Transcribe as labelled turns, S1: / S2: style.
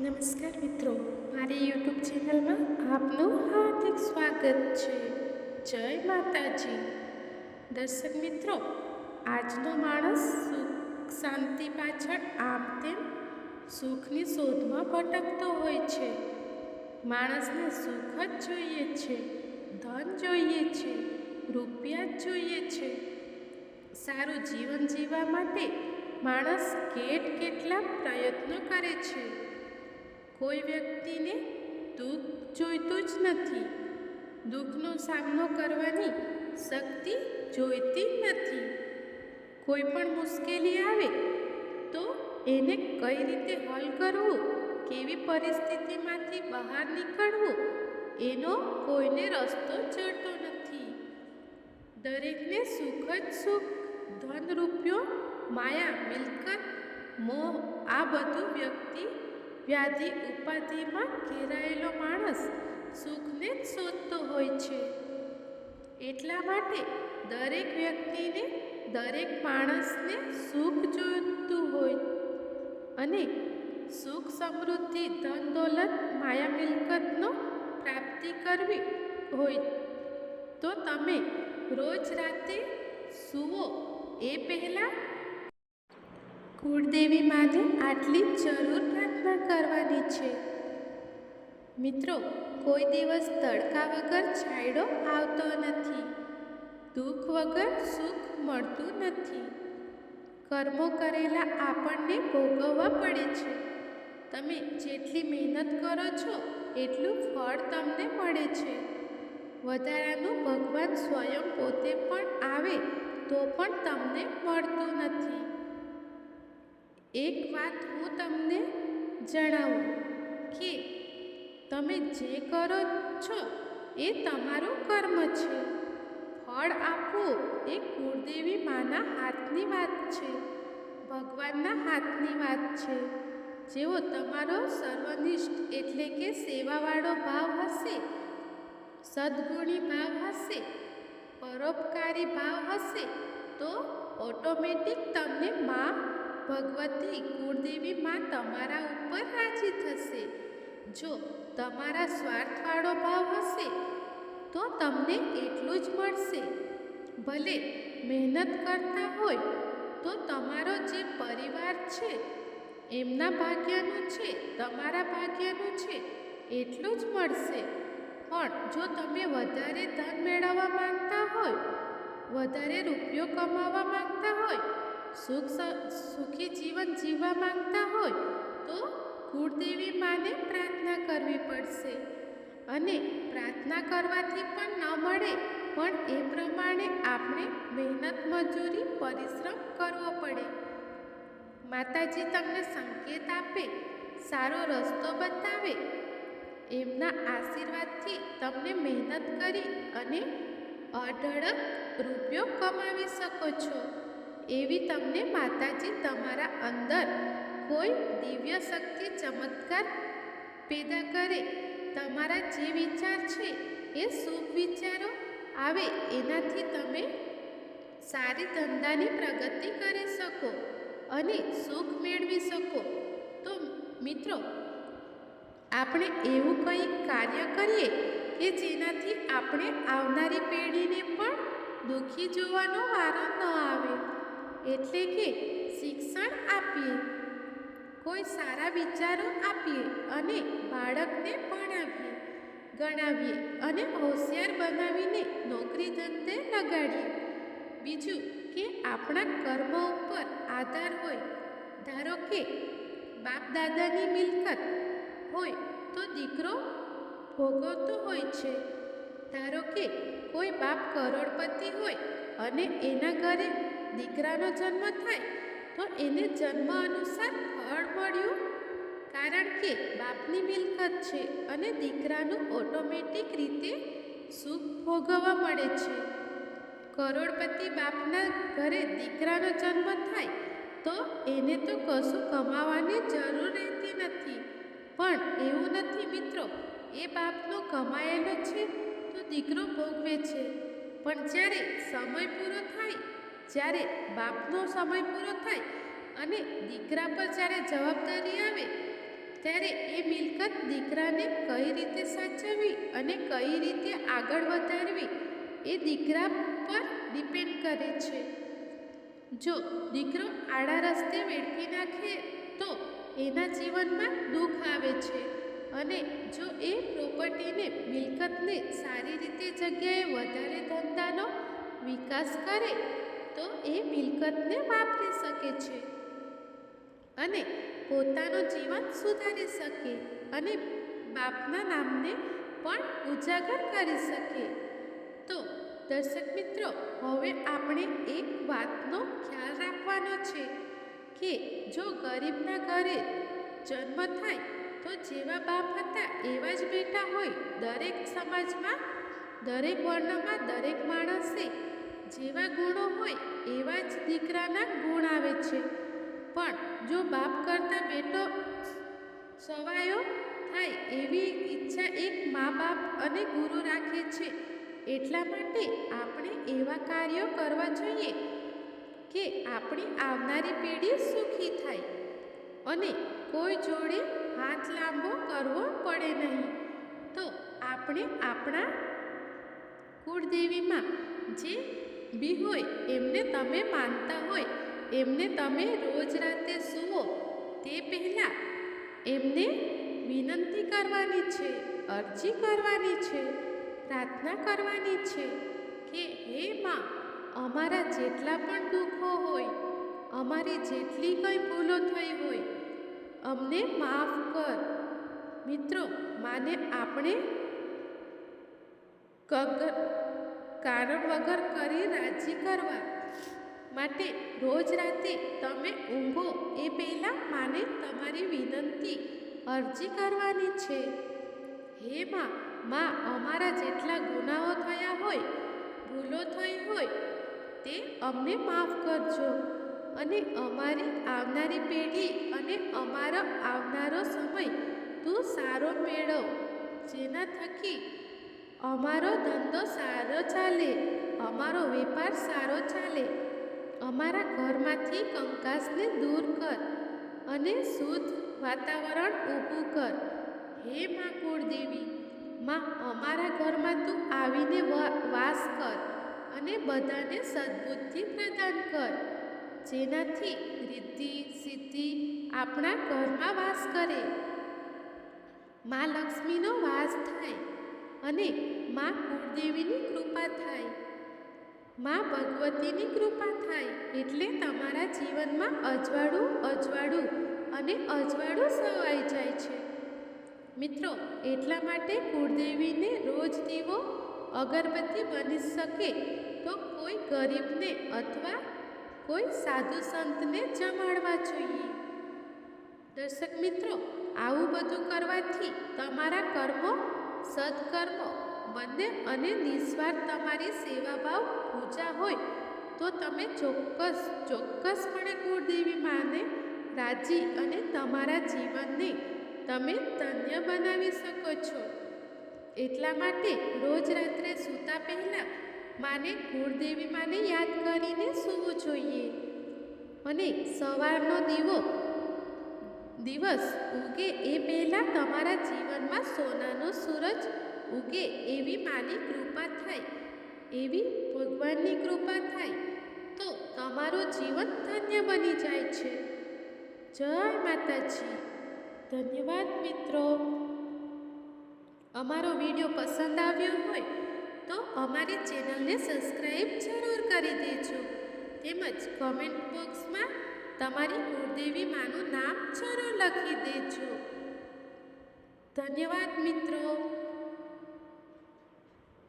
S1: નમસ્કાર મિત્રો, મારી યુટ્યુબ ચેનલમાં આપનું હાર્દિક સ્વાગત છે. જય માતાજી. દર્શક મિત્રો, આજનો માણસ સુખ, શાંતિ પાછળ આમ તેમ સુખની શોધમાં ભટકતો હોય છે. માણસને સુખ જ જોઈએ છે, ધન જોઈએ છે, રૂપિયા જ જોઈએ છે. સારું જીવન જીવવા માટે માણસ કેટ કેટલા પ્રયત્નો કરે છે. કોઈ વ્યક્તિને દુઃખ જોઈતું જ નથી. દુઃખનો સામનો કરવાની શક્તિ જોઈતી નથી. કોઈ પણ મુશ્કેલી આવે તો એને કઈ રીતે હલ કરવું, કેવી પરિસ્થિતિમાંથી બહાર નીકળવું, એનો કોઈને રસ્તો ચડતો નથી. દરેકને સુખ જ સુખ ધન રૂપિયો માયા, મિલકત, મોહ આ બધું વ્યક્તિ વ્યાધિ ઉપાધિમાં ઘેરાયેલો માણસ સુખને જ શોધતો હોય છે. એટલા માટે દરેક વ્યક્તિને, દરેક માણસને સુખ જોઈતું હોય અને સુખ સમૃદ્ધિ ધન દોલત માયા મિલકતનો પ્રાપ્તિ કરવી હોય તો તમે રોજ રાતે સૂવો એ પહેલાં કુળદેવી માને આટલી જરૂર પ્રાર્થના કરવાની છે. મિત્રો, કોઈ દિવસ તડકા વગર છાંયડો આવતો નથી. દુઃખ વગર સુખ મળતું નથી. કર્મો કરેલા આપણને ભોગવવા પડે છે. તમે જેટલી મહેનત કરો છો, એટલું ફળ તમને મળે છે. વધારાનું ભગવાન સ્વયં પોતે પણ આવે તો પણ તમને મળતું નથી. એક વાત હું તમને જણાવું કે તમે જે કરો છો એ તમારું કર્મ છે. ફળ આપવું એ કુળદેવી માના હાથની વાત છે. ભગવાનના હાથની વાત છે. જેવો તમારો સર્વનિષ્ઠ એટલે કે સેવાવાળો ભાવ હશે, સદગુણી ભાવ હશે, પરોપકારી ભાવ હશે, તો ઓટોમેટિક તમને મા ભગવતી કુળદેવી માં તમારા ઉપર રાજી થશે. જો તમારા સ્વાર્થવાળો ભાવ હશે, તો તમને એટલું જ મળશે. ભલે મહેનત કરતા હોય, તો તમારો જે પરિવાર છે, એમના ભાગ્યનું છે, તમારા ભાગ્યનું છે, એટલું જ મળશે. પણ જો તમે વધારે ધન મેળવવા માંગતા હોય, વધારે રૂપિયો કમાવા માંગતા હોય સુખ સુખી જીવન જીવવા માંગતા હોય તો કુળદેવી માને પ્રાર્થના કરવી પડશે. અને પ્રાર્થના કરવાથી પણ ન મળે, પણ એ પ્રમાણે આપણે મહેનત, મજૂરી, પરિશ્રમ કરવો પડે. માતાજી તમને સંકેત આપે, સારો રસ્તો બતાવે. એમના આશીર્વાદથી તમને મહેનત કરી અને અઢળક રૂપિયો કમાવી શકો છો. એવી તમને માતાજી તમારા અંદર કોઈ દિવ્ય શક્તિ ચમત્કાર પેદા કરે, તમારા જે વિચાર છે એ શુભ વિચારો આવે, એનાથી તમે સારી ધંધાની પ્રગતિ કરી શકો અને સુખ મેળવી શકો. તો મિત્રો, આપણે એવું કંઈક કાર્ય કરીએ કે જેનાથી આપણે આવનારી પેઢીને પણ દુઃખી જોવાનો વારો ન આવે? એટલે કે શિક્ષણ આપીએ. કોઈ સારા વિચારો આપીએ અને બાળકને ભણાવીએ, ગણાવીએ અને હોશિયાર બનાવીને નોકરી ધંધે લગાડીએ. બીજું કે આપણા કર્મ ઉપર આધાર હોય. ધારો કે બાપ દાદાની મિલકત હોય તો દીકરો ભોગવતો હોય છે. ધારો કે કોઈ બાપ કરોડપતિ હોય અને એના ઘરે દીકરાનો જન્મ થાય, તો એને જન્મ અનુસાર ફળ મળ્યું? કારણ કે બાપની મિલકત છે અને દીકરાનું ઓટોમેટિક રીતે સુખ ભોગવવા મળે છે. કરોડપતિ બાપના ઘરે દીકરાનો જન્મ થાય, તો એને તો કશું કમાવાની જરૂર રહેતી નથી. પણ એવું નથી મિત્રો, એ બાપનો કમાયેલો છે તો દીકરો ભોગવે છે. પણ જ્યારે સમય પૂરો થાય, જ્યારે બાપનો સમય પૂરો થાય અને દીકરા પર જ્યારે જવાબદારી આવે, ત્યારે એ મિલકત દીકરાને કઈ રીતે સાચવવી અને કઈ રીતે આગળ વધારવી, એ દીકરા પર ડિપેન્ડ કરે છે. જો દીકરો આડા રસ્તે વેડફી નાખે, તો એના જીવનમાં દુઃખ આવે છે. અને જો એ પ્રોપર્ટીને મિલકતને સારી રીતે જગ્યાએ વધારે ધંધાનો વિકાસ કરે, તો એ મિલકતને વાપરી શકે છે. અને પોતાનું જીવન સુધારી શકે અને બાપના નામને પણ ઉજાગર કરી શકે. તો દર્શક મિત્રો, હવે આપણે એક વાતનો ખ્યાલ રાખવાનો છે કે જો ગરીબના ઘરે જન્મ થાય તો જેવા બાપ હતા એવા જ બેટા હોય દરેક સમાજમાં, દરેક વર્ણમાં દરેક માણસે જેવા ગુણો હોય એવા જ દીકરાના ગુણ આવે છે. પણ જો બાપ કરતાં બેટો સવાયો થાય એવી ઈચ્છા એક મા બાપ અને ગુરુ રાખે છે, એટલા માટે આપણે એવા કાર્યો કરવા જોઈએ કે આપણી આવનારી પેઢી સુખી થાય અને કોઈ જોડે હાથ લાંબો કરવો પડે નહીં. તો આપણે આપણા કુળદેવીમાં જે બી હોય, એમને તમે માનતા હોય, એમને તમે રોજ રાતે સૂવો, તે પહેલાં એમને વિનંતી કરવાની છે, અરજી કરવાની છે, પ્રાર્થના કરવાની છે કે, હે માં, અમારા જેટલા પણ દુઃખો હોય, અમારી જેટલી કંઈ ભૂલો અમને માફ કર. મિત્રો, માને આપણે કગર કારણ વગર કરી રાજી કરવા માટે રોજ રાતે તમે ઊંઘો એ પહેલાં માને તમારી વિનંતી. અરજી કરવાની છે. હે માં માં અમારા જેટલા ગુનાઓ થયા હોય, ભૂલો થઈ હોય, તે અમને માફ કરજો. અને અમારી આવનારી પેઢી અને અમારો આવનારો સમય તું સારો મેળવ, જેના થકી અમારો ધંધો સારો ચાલે, અમારો વેપાર સારો ચાલે. અમારા ઘરમાંથી કંકાસને દૂર કર અને શુદ્ધ વાતાવરણ ઊભું કર. હે મા કુળદેવી, માં અમારા ઘરમાં તું આવીને વાસ કર અને બધાને સદબુદ્ધિ પ્રદાન કર. જેનાથી રિદ્ધિ, સિદ્ધિ આપણા ઘરમાં વાસ કરે. મા લક્ષ્મીનો વાસ થાય અને મા કુળદેવીની કૃપા થાય. મા ભગવતીની કૃપા થાય એટલે તમારા જીવનમાં અજવાળું અજવાળું અને અજવાળું સવાઈ જાય છે. મિત્રો, એટલા માટે કુળદેવીને રોજ દીવો, અગરબત્તી બની શકે તો કોઈ ગરીબને અથવા કોઈ સાધુ સંતને જમાડવા જોઈએ. દર્શક મિત્રો, આવું બધું કરવાથી તમારા કર્મો સદકર્મો બંને અને નિસ્વાર્થ તમારી સેવાભાવ પૂજા હોય તો તમે ચોક્કસ, ચોક્કસપણે કુળદેવી માને, રાજી અને તમારા જીવનને તમે ધન્ય બનાવી શકો છો. એટલા માટે રોજ રાત્રે સૂતા પહેલાં માને કુળદેવી માને યાદ કરીને સૂવું જોઈએ. અને સવારનો દીવો દિવસ ઉગે એ પહેલાં તમારા જીવનમાં સોનાનો સૂરજ ઉગે એવી માની કૃપા થાય, એવી ભગવાનની કૃપા થાય, તો તમારું જીવન ધન્ય બની જાય છે. જય માતાજી. ધન્યવાદ મિત્રો. અમારો વીડિયો પસંદ આવ્યો હોય તો અમારી ચેનલને સબસ્ક્રાઈબ જરૂર કરી દેજો. તેમજ કોમેન્ટ બોક્સમાં તમારી કુળદેવી માનું નામ જરૂર લખી દેજો. ધન્યવાદ મિત્રો.